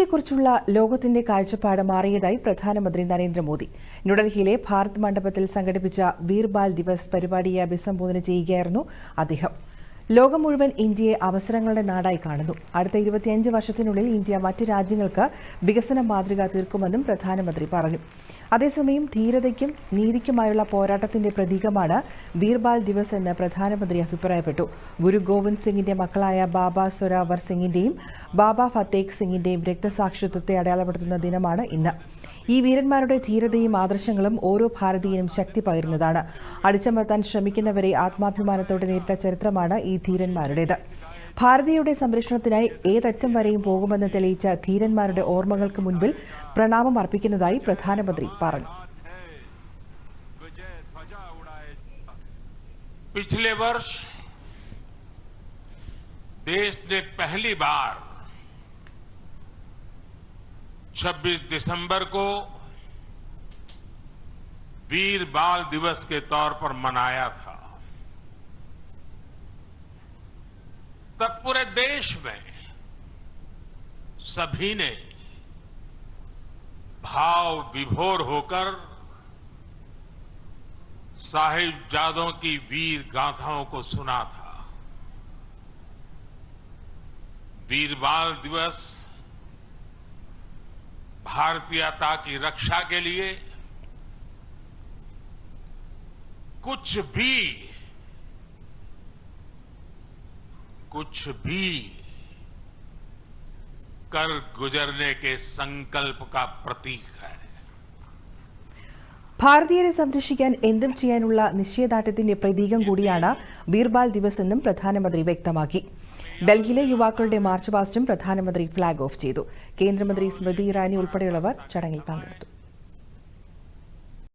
യെക്കുറിച്ചുള്ള ലോകത്തിന്റെ കാഴ്ചപ്പാട് മാറിയതായി പ്രധാനമന്ത്രി നരേന്ദ്രമോദി. ന്യൂഡൽഹിയിലെ ഭാരത് മണ്ഡപത്തിൽ സംഘടിപ്പിച്ച വീർബാൽ ദിവസ് പരിപാടിയെ അഭിസംബോധന ചെയ്യുകയായിരുന്നു അദ്ദേഹം. ലോകം മുഴുവൻ ഇന്ത്യയെ അവസരങ്ങളുടെ നാടായി കാണുന്നു. അടുത്ത ഇരുപത്തിയഞ്ച് വർഷത്തിനുള്ളിൽ ഇന്ത്യ മറ്റ് രാജ്യങ്ങൾക്ക് വികസന മാതൃക തീർക്കുമെന്നും പ്രധാനമന്ത്രി പറഞ്ഞു. അതേസമയം ധീരതയ്ക്കും നീതിക്കുമായുള്ള പോരാട്ടത്തിന്റെ പ്രതീകമാണ് വീർബാൽ ദിവസ് എന്ന് പ്രധാനമന്ത്രി അഭിപ്രായപ്പെട്ടു. ഗുരു ഗോവിന്ദ് സിംഗിന്റെ മക്കളായ ബാബ സൊരാവർ സിംഗിന്റെയും ബാബ ഫത്തേഖ് സിംഗിന്റെയും രക്തസാക്ഷിത്വത്തെ അടയാളപ്പെടുത്തുന്ന ദിനമാണ് ഇന്ന്. ഈ വീരന്മാരുടെ ധീരതയും ആദർശങ്ങളും ഓരോ ഭാരതീയനും ശക്തി പകരുന്നതാണ്. അടിച്ചമർത്താൻ ശ്രമിക്കുന്നവരെ ആത്മാഭിമാനത്തോടെ നേരിട്ട ചരിത്രമാണ് ഈ ധീരന്മാരുടേത് ഭാരതീയയുടെ സംരക്ഷണത്തിനായി ഏതറ്റം വരെയും പോകുമെന്ന് തെളിയിച്ച ധീരന്മാരുടെ ഓർമ്മകൾക്ക് മുൻപിൽ പ്രണാമം അർപ്പിക്കുന്നതായി പ്രധാനമന്ത്രി പറഞ്ഞു विजय ध्वजा उड़ाए पिछले वर्ष देश ने पहली बार 26 दिसंबर को वीर बाल दिवस के तौर पर मनाया था तब पूरे देश में सभी ने भाव विभोर होकर साहिब साहिबजादों की वीर गाथाओं को सुना था। वीर बाल दिवस भारतीयता की रक्षा के लिए कुछ भी कुछ भी कर गुजरने के संकल्प का प्रतीक है ഭാരതീയരെ സംരക്ഷിക്കാൻ എന്തും ചെയ്യാനുള്ള നിശ്ചയദാർഢ്യത്തിന്റെ പ്രതീകം കൂടിയാണ് വീർബാൽ ദിവസ് എന്നും പ്രധാനമന്ത്രി വ്യക്തമാക്കി ഡൽഹിയിലെ യുവാക്കളുടെ മാർച്ച് പാസ്റ്റും പ്രധാനമന്ത്രി ഫ്ളാഗ് ഓഫ് ചെയ്തു കേന്ദ്രമന്ത്രി സ്മൃതി ഇറാനി ഉൾപ്പെടെയുള്ളവർ ചടങ്ങിൽ പങ്കെടുത്തു